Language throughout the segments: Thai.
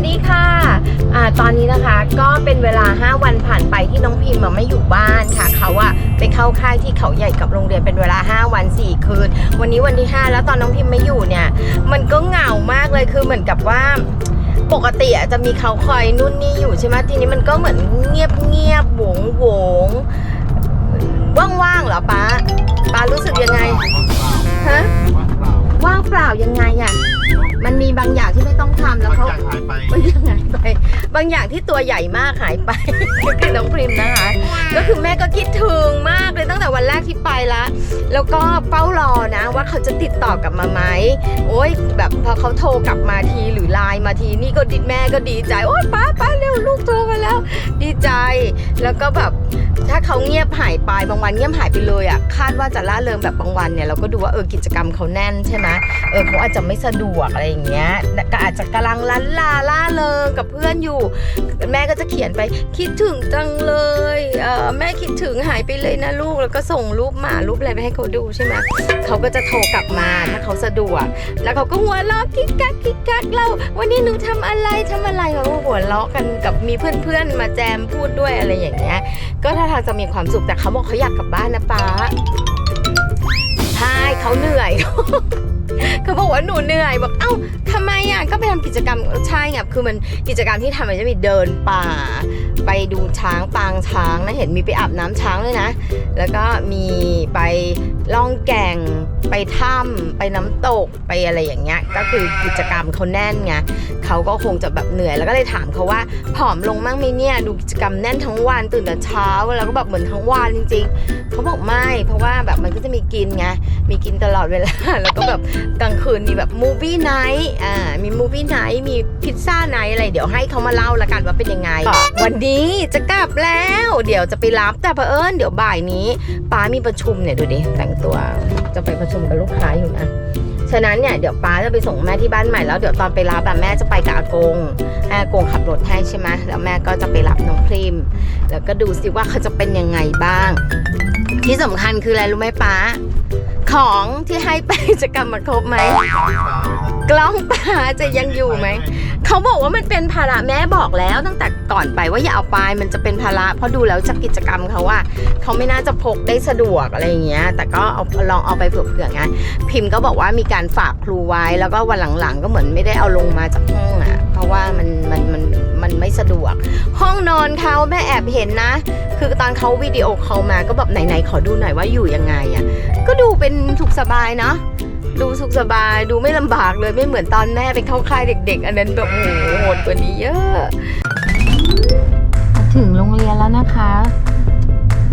วัสดีค่ะอ่าตอนนี้นะคะก็เป็นเวลา 5 วันผ่านไปที่น้องพิมพ์ไม่อยู่บ้านค่ะ เขาอะไปเข้าค่ายที่เขาใหญ่กับโรงเรียนเป็นเวลา 5 วัน 4 คืน วันนี้วันที่ 5 แล้วตอนน้องพิมพ์ไม่อยู่เนี่ย มันก็เหงามากเลยคือเหมือนกับว่าปกติอะจะมีเขาคอยนู่นนี่อยู่ใช่ไหมทีนี้มันก็เหมือนเงียบเงียบโหวงโหวงว่างๆเหรอป้าป้ารู้สึกยังไงฮะว่างเปล่ายังไงอะมันมีบางอย่างที่ไม่ต้องทำแล้วเขาหายไปบางอย่างหายไป บางอย่างที่ตัวใหญ่มากหายไปก็คือน้องพริมนะคะ ก็คือแม่ก็คิดถึงมากเลยตั้งแต่วันแรกที่ไปละแล้วก็เฝ้ารอนะ ว่าเขาจะติดต่อกลับมาไหมโอ้ยแบบพอเขาโทรกลับมาทีหรือไลน์มาทีนี่ก็ดิแม่ก็ดีใจโอ้ยป้าป้าเร็วลูกโทรมาแล้ว ดีใจ แล้วก็แบบถ้าเขาเงียบหายไปบางวันเงียบหายไปเลยอะคาดว่าจะล่าเริงแบบบางวันเนี่ยเราก็ดูว่าเออกิจกรรมเขาแน่นใช่ไหมเออเขาอาจจะไม่สะดวกอะไรอย่างเงี้ยก็อาจจะกำลังลันลาล่าเริงกับเพื่อนอยู่ แม่ก็จะเขียนไปคิดถึงจังเลยเออแม่คิดถึงหายไปเลยนะลูกแล้วก็ส่งรูปหมารูปอะไรไปให้เขาดูใช่ไหมเขาก็จะโทรกลับมาถ้าเขาสะดวก แล้วเขาก็หัวเราะกิ๊กกักกิ๊กกักเรา วันนี้หนูทำอะไรทำอะไรเขาก็หัวเราะกันกับมีเพื่อนๆมาแจมพูดด้วยอะไรอย่างเงี้ยก็ถ้าทางจะมีความสุขแต่เขาบอกเขาอยากกลับบ้านนะป้าใช่เขาเหนื่อย เขาบอกว่าหนูเหนื่อยบอกเอ้าทำไมอะก็ไปทำกิจกรรมใช่ไงคือมันกิจกรรมที่ทำมันจะมีเดินป่า ไปดูช้างปางช้างนะเห็นมีไปอาบน้ำช้างด้วยนะ แล้วก็มีไป ล่องแก่งไปถ้ำไปน้ำตกไปอะไรอย่างเงี้ย ก็คือกิจกรรมเขาแน่นไงเขาก็คงจะแบบเหนื่อยแล้วก็เลยถามเขาว่าผอมลงมั่งไหมเนี่ยดูกิจกรรมแน่นทั้งวันตื่นแต่เช้าแล้วก็แบบเหมือนทั้งวันจริง ๆเขาบอกไม่เพราะว่าแบบมันก็จะมีกินไงมีกินตลอดเวลา แล้วก็แบบกลางคืนมีแบบมูฟี่ไนท์อ่ามีมูฟี่ไนท์มีพิซซ่าไนท์อะไรเดี๋ยวให้เขามาเล่าละกันว่าเป็นยังไง วันนี้จะกลับแล้ว เดี๋ยวจะไปรับแต่เผอิญเดี๋ยวบ่ายนี้ป้ามีประชุมเนี่ยดูดิแต่งตัวจะไปประชุมกับลูกค้าอยู่นะฉะนั้นเนี่ยเดี๋ยวป้าจะไปส่งแม่ที่บ้านใหม่แล้วเดี๋ยวตอนไปรับแบบแม่จะไปกับอากงให้อากงขับรถให้ใช่ไหมแล้วแม่ก็จะไปรับน้องพริม แล้วก็ดูสิว่าเขาจะเป็นยังไงบ้าง ที่สำคัญคืออะไรรู้ไหมป้า ของที่ให้ไปจะกลับมาครบไหม กล้องป้าจะยังอยู่ไหม เขาบอกว่ามันเป็นภาระแม่บอกแล้วตั้งแต่ก่อนไปว่าอย่าเอาไปมันจะเป็นภาระเพราะดูแล้วจากกิจกรรมเขาว่าเขาไม่น่าจะพกได้สะดวกอะไรอย่างเงี้ย แต่ก็เอาลองเอาไปเผื่อๆไงพิมพ์ก็บอกว่ามีการฝากครูไว้แล้วก็วันหลังๆ ก็เหมือนไม่ได้เอาลงมาจากห้องอะ เพราะว่ามันมันมันมันไม่สะดวก ห้องนอนเขาแม่แอบเห็นนะ คือตอนเขาวิดีโอเขามาก็แบบไหนๆขอดูหน่อยว่าอยู่ยังไงอะก็ดูเป็นถูกสบายเนาะ ดูสุขสบายดูไม่ลำบากเลยไม่เหมือนตอนแม่ไปเข้าค่ายเด็ก ๆ อันนั้นแบบโอ้โหโหดกว่านี้เยอะ ถึงโรงเรียนแล้วนะคะ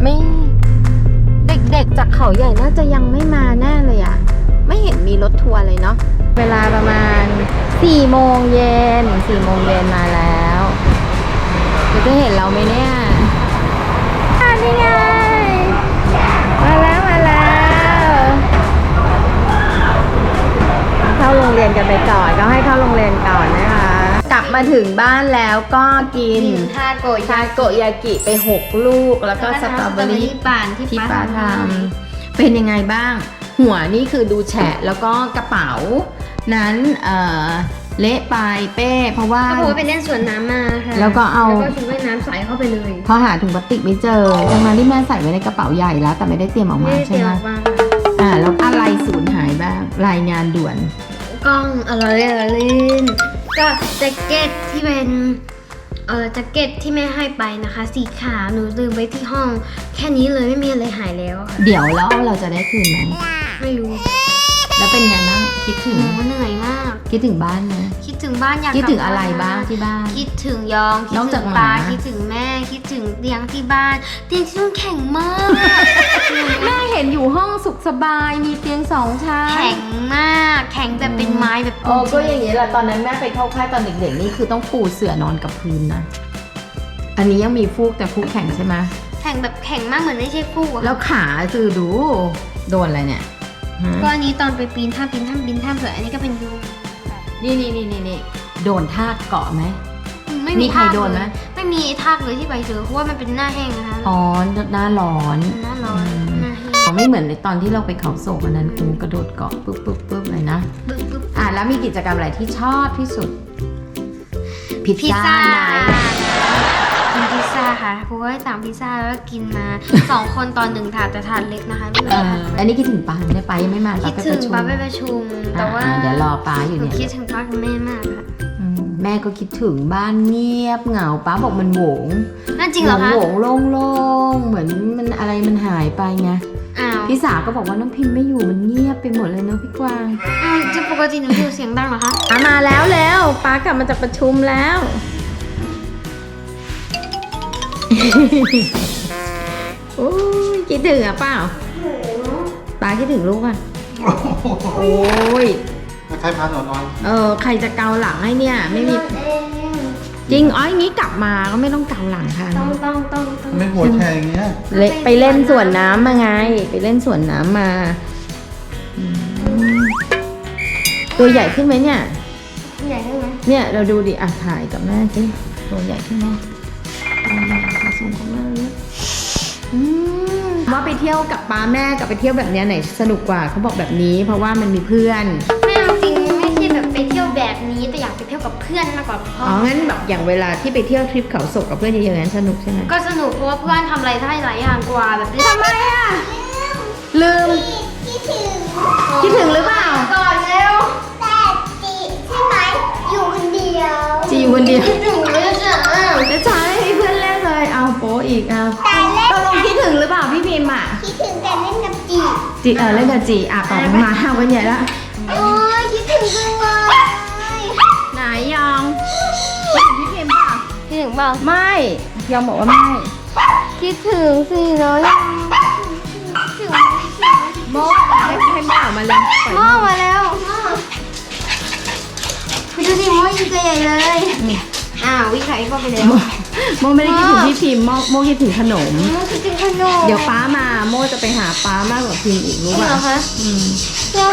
ไม่เด็กๆจากเขาใหญ่น่าจะยังไม่มาแน่เลยอะไม่เห็นมีรถทัวร์เลยเนาะเวลาประมาณ4โมงเย็น4โมงเย็นมาแล้วคุณจะเห็นเราไหมเนี่ยอ่านี่ไงมาแล้วมาแล้ว เข้าโรงเรียนกันไปก่อนก็ให้เข้าโรงเรียนก่อนนะคะ กลับมาถึงบ้านแล้วก็กินทาโกทาโกยากิไป 6 ลูกแล้วก็สตรอเบอรี่ปานที่ที่ป้าป้าททำเป็นยังไงบ้าง หัวนี่คือดูแฉะแล้วก็กระเป๋า นั้นเอ่อเละไปเป้ เพราะว่าำก็บอกว่าไปเล่นสวนน้ำมาค่ะแล้วก็เอาแล้วก็ชุดว่ายน้ำใส่เข้าไปเลยพอหาถุงพลาสติกไม่เจอดังนั้นที่แม่ใส่ไว้ในกระเป๋าใหญ่แล้ว แต่ไม่ได้เตรียมออกมาไม่ได้ใช่เตรียไหมมออกมาอ่าแล้วอะไรสูญหายบ้างรายงานด่วน กล้องอะไรอะไรเล่นก็แจ็คเก็ตที่เป็นเออแจ็คเก็ตที่แม่ให้ไปนะคะ สีขาวหนูลืมไว้ที่ห้อง แค่นี้เลยไม่มีอะไรหายแล้วค่ะ เดี๋ยวแล้วเราจะได้คืนไหม คิดถึงบ้านไหมคิดถึงบ้านอยากคิดถึงกลัอะไรบ้างที่บ้าน คิดถึงยองคิดนอกถึจากงหมาป้าคิดถึงแม่คิดถึงเตียงที่บ้าน เตียงที่นู่นแข็งมาก แม่เห็นอยู่ห้องสุขสบายมีเตียงสองชั้นแข็งมาก แข็งแบบเป็นไม้แบบโอ้ก็อย่างนี้แหละตอนนั้นแม่ไปเข้าค่ายตอนเด็กๆนี่คือต้องปูเสื่อนอนกับพื้นนะ อันนี้ยังมีฟูกแต่ฟูกแข็งใช่ไหมแข็งแบบแข็งมากเหมือนไม่ใช่ฟูกอะแล้วขาคือดูโดนอะไรเนี่ยฮะก็อันนี้ตอนไปปีนถ้ำปีนถ้ำปีนถ้ำเสืออันนี้ก็เป็นยู นี่นี่นี่นี่นี่โดนทากเกาะไหม ไม่มีมีใครทากโดนไหม เลยไม่มีทากเลยที่ใบเจอเพราะว่ามันเป็นหน้าแห้งนะคะอ๋อหน้าร้อนหน้าร้อนอืม หน้าแห้งไม่เหมือนในตอนที่เราไปเขาโศกวันนั้นกูกระโดดเกาะปุ๊บปุ๊บปุ๊บเลยนะ ปึ๊บปึ๊บ อะแล้วมีกิจกรรมอะไรที่ชอบที่สุดพิซพิซซ่าซ่า ไหนกินพิ ซซ่าค่ะ เพราะว่าสั่งพิซซ่าแล้วก็กินมาสองคนตอนหนึ่งถาดแต่ถาดเล็กนะคะไม่เหมือนเอกันออันนี้คิดถึงปาเนี่ยปายังไม่มาปาคิดไปถึประงชุมป้าไปประชุม แต่ว่าอะเดี๋ยวรอปาอยู่หนูเนี่ยคิดถึงป้ากับแม่มากค่ะอืมแม่ก็คิดถึงบ้านเงียบเหงาป้าบอกมันโหวงนั่นจริงเหรอคะโหวงโล่งๆเหมือนมันอะไรมันหายไปไงอ้าวพี่สาวก็บอกว่าน้องพิมพ์ไม่อยู่มันเงียบไปหมดเลยเนาะพี่กวางอ้าวจะปกติหนูอยู่เสียงดังเหรอคะอะมาแล้วแล้วป้ากลับมาจากประชุมแล้ว โอ้ยคิดถึงอะเปล่าป้าคิดถึงลูกอะ โอ้ย ใครพาหนอนนอนเออใครจะเกาหลังให้เนี่ย ไม่มีจริงอ๋ออย่างนี้กลับมาก็ไม่ต้องเกาหลังค่ะ ต้องต้องต้องต้องไม่หัวแชร์อย่างเงี้ยเละไปเล่นสวนน้ำมาไง ไปเล่นสวนน้ำมาอืมตัวใหญ่ขึ้นไหมเนี่ย ใหญ่ขึ้นไหมเนี่ยเราดูดิอะถ่ายกับแม่สิตัวใหญ่ขึ้นไหม ตัวใหญ่ผสมกับแม่เลยอืมว่าไปเที่ยวกับป้าแม่กับไปเที่ยวแบบเนี้ยไหนสนุกกว่าเขาบอกแบบนี้ เพราะว่ามันมีเพื่อนแม่เอาจริงไม่ใช่แบบไปเที่ยวแบบนี้แต่อยากไปเที่ยวกับเพื่อนมากกว่าเพอ๋ราะองั้นแบบอย่างเวลาที่ไปเที่ยวทริปเขาศกกับเพื่อนเยอะๆนั้นสนุกใช่ไหมก็สนุกเพราะว่าเพื่อนทำอะไรได้หลายอย่างกว่าแบบทำไมอะลืม คิดถึงหรือเปล่าก่อนเร็วแต่จีใช่ไหมอยู่คนเดียวจีอยู่คนเดียว คิดถึง เอาแต่เล่นตกลงคิดถึงหรือเปล่าพี่พิมพ์อะคิดถึงแต่เล่นกับจีจีเออเล่นกับจีอะต่อมาห้าวันใหญ่ละโอ้ยคิดถึงจังเลยไหนยองคิดถึงพี่พิมพ์เปล่าคิดถึงเปล่าไม่ยองบอกว่าไม่ คิดถึงสิเนาะโมให้ให้แม่ออกมาเลยปล่อยหม้อมาแล้วไปดูสิหม้อยิงตัวใหญ่เลย อ้าววิ่งไข่ก็ไปแล้วโมโมไม่ได้คิดถึงพี่พิมพ์โมโมคิดถึงขนมหม้อคิดถึงขนมเดี๋ยวป้ามาโมจะไปหาป้ามากกว่าพิมพ์อีกรู้จริงป่ะเหรอคะอืม แล้ว